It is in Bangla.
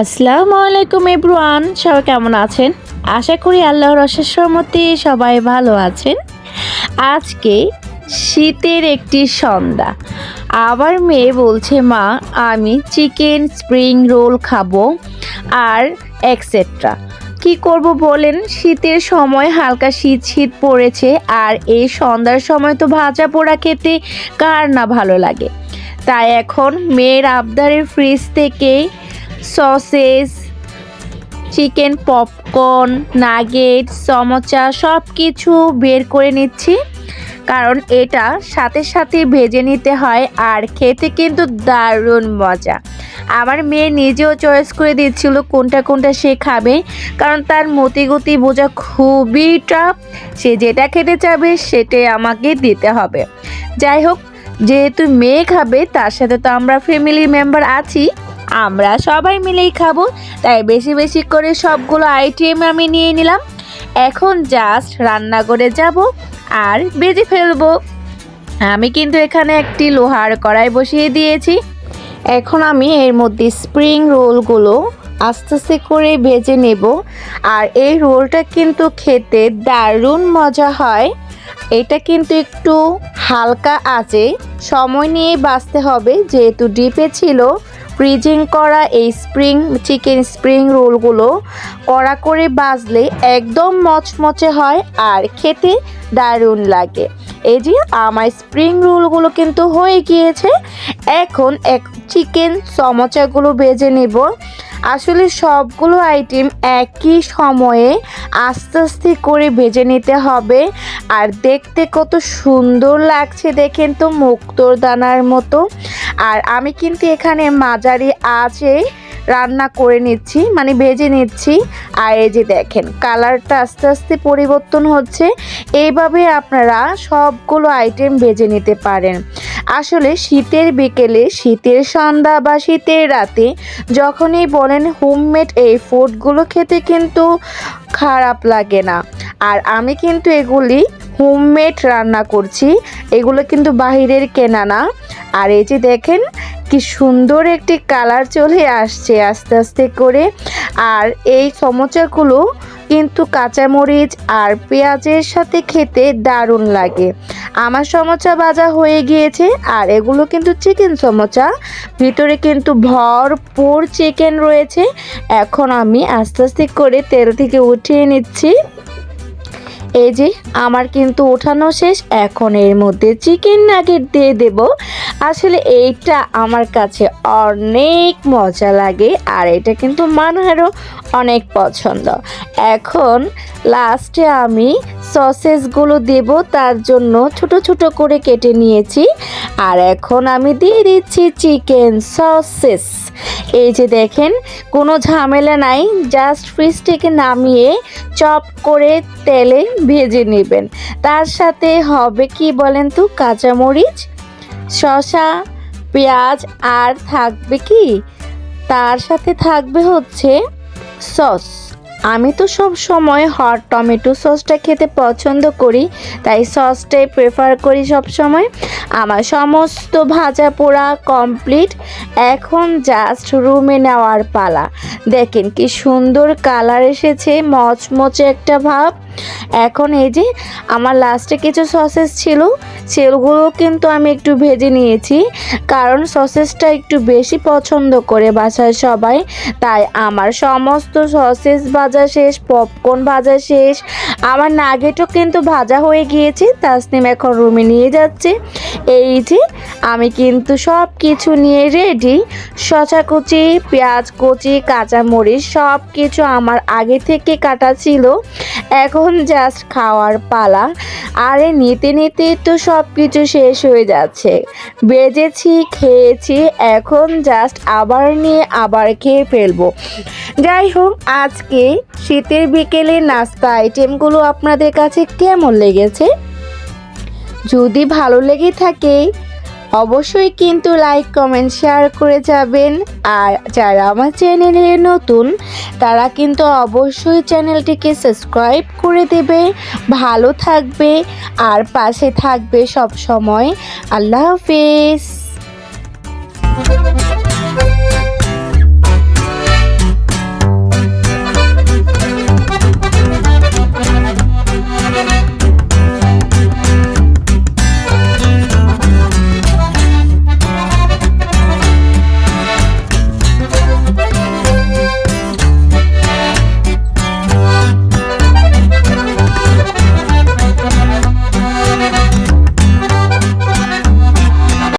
আসসালামু আলাইকুম এভরিওয়ান, সবাই কেমন আছেন? আশা করি আল্লাহর অশেষ রহমতে সবাই ভালো আছেন। আজকে শীতের একটি সন্ধ্যা। আবার মেয়ে বলছে, মা, আমি চিকেন স্প্রিং রোল খাব আর এক্সেট্রা কি করব বলেন? শীতের সময় হালকা শীত শীত পড়েছে আর এই সন্ধ্যার সময় তো ভাজা পোড়া খেতে কার না ভালো লাগে। তাই এখন মেয়ের আবদারের ফ্রিজ থেকে sausages chicken popcorn nugget samosa সব কিছু বের করে নিচ্ছি। কারণ এটা সাথে সাথে ভেজে নিতে হয় আর খেতে কিন্তু দারুণ মজা। আমার মেয়ে নিজেও চয়েস করে দিচ্ছিল কোনটা কোনটা সে খাবে, কারণ তার মতিগতি বোঝা খুবই টাফ সে যেটা খেতে চাবে সেটাই আমাকে দিতে হবে। যাই হোক, যেহেতু মেয়ে খাবে, তার সাথে তো আমরা ফ্যামিলি মেম্বার আছি আমরা সবাই মিলেই খাব। তাই বেশি বেশি করে সবগুলো আইটেম আমি নিয়ে নিলাম। এখন জাস্ট রান্না করে যাব আর বেজে ফেলব। আমি কিন্তু এখানে একটি লোহার কড়াই বসিয়ে দিয়েছি। এখন আমি এর মধ্যে স্প্রিং রোলগুলো আস্তে আস্তে করে ভেজে নেব। আর এই রোলটা কিন্তু খেতে দারুণ মজা হয়। এটা কিন্তু একটু হালকা আছে সময় নিয়ে বাঁচতে হবে। যেহেতু ডিপে ছিল ফ্রিজিং করা এই স্প্রিং চিকেন স্প্রিং রোলগুলো কড়া করে বাজলে একদম মচমচে হয় আর খেতে দারুণ লাগে। এই যে আমার স্প্রিং রোলগুলো কিন্তু হয়ে গিয়েছে। এখন এক চিকেন সমোচাগুলো বেজে নেব। আসলে সবগুলো আইটেম একই সময়ে আস্তে আস্তে করে ভেজে নিতে হবে। আর দেখতে কত সুন্দর লাগছে দেখেন তো মুক্তোর দানার মতো। আর আমি কিন্তু এখানে মাঝারি আঁচে রান্না করে নিচ্ছি মানে ভেজে নিচ্ছি। আর এই যে দেখেন, কালারটা আস্তে আস্তে পরিবর্তন হচ্ছে। এইভাবে আপনারা সবগুলো আইটেম ভেজে নিতে পারেন। আসলে শীতের বিকেলে, শীতের সন্ধ্যা বা শীতের রাতে যখনই বলেন হোমমেড এই ফুডগুলো খেতে কিন্তু খারাপ লাগে না। আর আমি কিন্তু এগুলি হোমমেড রান্না করছি। এগুলো কিন্তু বাহিরের কেনা না। আর এই যে দেখেন কি সুন্দর একটি কালার চলে আসছে আস্তে আস্তে করে। আর এই সমোচাগুলো কিন্তু কাঁচামরিচ আর পেঁয়াজের সাথে খেতে দারুণ লাগে। আমার সমোচা ভাজা হয়ে গিয়েছে আর এগুলো কিন্তু চিকেন সমোচা। ভিতরে কিন্তু ভরপুর চিকেন রয়েছে। এখন আমি আস্তে আস্তে করে তেল থেকে উঠিয়ে নিচ্ছি। এই যে, আমার কিন্তু ওঠানো শেষ। এখন এর মধ্যে চিকেন নাগেট দিয়ে দেব। আসলে এইটা আমার কাছে অনেক মজা লাগে আর এটা কিন্তু মানহারও অনেক পছন্দ। এখন লাস্টে আমি সসেসগুলো দেব, তার জন্য ছোট ছোট করে কেটে নিয়েছি। আর এখন আমি দিয়ে দিচ্ছি চিকেন সসেস। এই যে দেখেন, কোনো ঝামেলা নাই, জাস্ট ফ্রিজ থেকে নামিয়ে চপ করে তেলে ভেজে নেবেন। তার সাথে হবে কি বলেন তো, কাঁচামরিচ, শসা, পেঁয়াজ, আর থাকবে কি? তার সাথে থাকবে হচ্ছে সস। আমি তো সব সময় হট টমেটো সসটা খেতে পছন্দ করি, তাই সসটাই প্রেফার করি সব সময়। আমার সমস্ত ভাজা পোড়া কমপ্লিট এখন জাস্ট রুমে নেওয়ার পালা। দেখেন কি সুন্দর কালার এসেছে, মচমচে একটা ভাব। এখন এই যে আমার লাস্টে কিছু সসেস ছিল সেগুলো কিন্তু আমি একটু ভেজে নিয়েছি। কারণ সসেসটা একটু বেশি পছন্দ করে বাসায় সবাই। তাই আমার সমস্ত সসেস ভাজা শেষ পপকর্ন ভাজা শেষ। আমার নাগেটও কিন্তু ভাজা হয়ে গিয়েছে, তাসনিম এখন রুমে নিয়ে যাচ্ছে। এই যে আমি কিন্তু সব কিছু নিয়ে রেডি শশা কুচি, পেঁয়াজ কুচি, কাঁচামরিচ সব কিছু আমার আগে থেকে কাটা ছিল। এখন এখন জাস্ট খাওয়ার পালা। আরে নিতে নিতে তো সব কিছু শেষ হয়ে যাচ্ছে। বেজেছি, খেয়েছি, এখন জাস্ট আবার নিয়ে আবার খেয়ে ফেলব। যাই হোক, আজকে শীতের বিকেলে নাস্তা আইটেমগুলো আপনাদের কাছে কেমন লেগেছে? যদি ভালো লেগে থাকে অবশ্যই কিন্তু লাইক কমেন্ট শেয়ার করে যাবেন। আর যারা আমার চ্যানেলে নতুন, তারা কিন্তু অবশ্যই চ্যানেলটিকে সাবস্ক্রাইব করে দেবে। ভালো থাকবে, আর পাশে থাকবে সব সময় আল্লাহ হাফেজ।